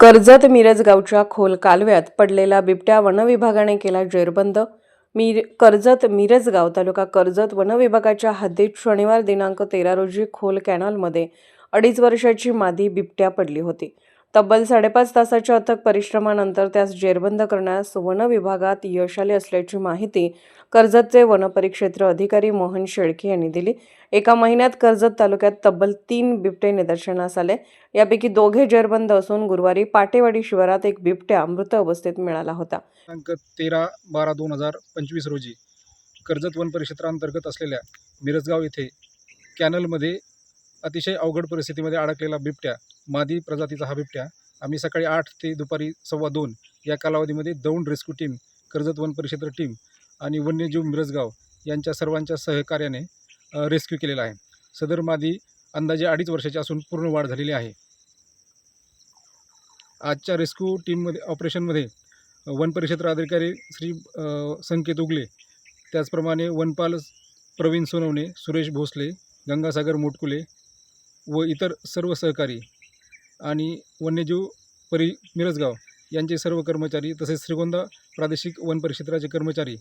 कर्जत मिरज गावच्या खोल कालव्यात पडलेला बिबट्या वनविभागाने केला जेरबंद. मीर कर्जत मिरज गाव तालुका कर्जत वनविभागाच्या हद्दीत शनिवार दिनांक तेरा रोजी खोल कॅनॉलमध्ये अडीच वर्षाची मादी बिबट्या पडली होती. तब्बल साडेपाच तासाच्या अथक परिश्रमानंतर त्यास जेरबंद करण्यास वन विभागात यश आले असल्याची माहिती कर्जतचे वनपरिक्षेत्र अधिकारी मोहन शेळके यांनी दिली. एका महिन्यात कर्जत तालुक्यात तब्बल तीन बिबटे निदर्शनास आले. यापैकी दोघे जेरबंद असून गुरुवारी पाटेवाडी शिवारात एक बिबट्या मृत अवस्थेत मिळाला होता. दिनांक तेरा बारा दोन हजार पंचवीस रोजी कर्जत वन परिक्षेत्रांतर्गत असलेल्या मिरजगाव येथे कॅनलमध्ये अतिशय अवघड परिस्थितीमध्ये अडकलेला बिबट्या मादी प्रजातीचा हा बिबट्या. आम्ही सकाळी आठ ते दुपारी सव्वा दोन या कालावधीमध्ये दौंड रेस्क्यू टीम कर्जत वन परिक्षेत्र टीम आणि वन्यजीव मिरजगाव यांच्या सर्वांच्या सहकार्याने रेस्क्यू केलेला आहे. सदर मादी अंदाजे अडीच वर्षाची असून पूर्ण वाढ झालेली आहे. आजच्या रेस्क्यू टीममध्ये ऑपरेशनमध्ये वन परिक्षेत्र अधिकारी श्री संकेत उगले त्याचप्रमाणे वनपाल प्रवीण सोनवणे सुरेश भोसले गंगासागर मोटकुले व इतर सर्व सहकारी आणि वन्यजीव परि मिरजगाव यांचे सर्व कर्मचारी तसेच श्रीगोंदा प्रादेशिक वन परिक्षेत्राचे कर्मचारी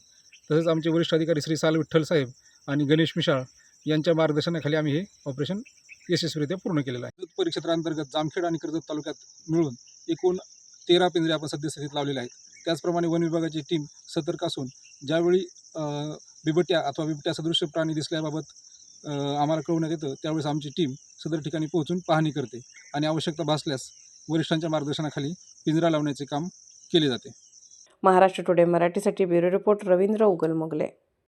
तसेच आमचे वरिष्ठ अधिकारी श्री साल विठ्ठल साहेब आणि गणेश मिशाळ यांच्या मार्गदर्शनाखाली आम्ही हे ऑपरेशन यशस्वीरित्या पूर्ण केलेलं आहे. कर्जत परिक्षेत्रांतर्गत जामखेड आणि कर्जत तालुक्यात मिळून एकूण तेरा पिंजरे आपण सद्यस्थितीत लावलेले आहेत. त्याचप्रमाणे वन विभागाची टीम सतर्क असून ज्यावेळी बिबट्या अथवा बिबट्या सदृश्य प्राणी दिसल्याबाबत आम्हाला कळवण्यात येतं त्यावेळेस आमची टीम सदर ठिकाणी पोहोचून पाहणी करते. आणि आवश्यकता भासल्यास वरिष्ठांच्या मार्गदर्शनाखाली पिंजरा लावण्याचे काम केले जाते. महाराष्ट्र टुडे मराठीसाठी ब्युरो रिपोर्ट रवींद्र उगल मोगले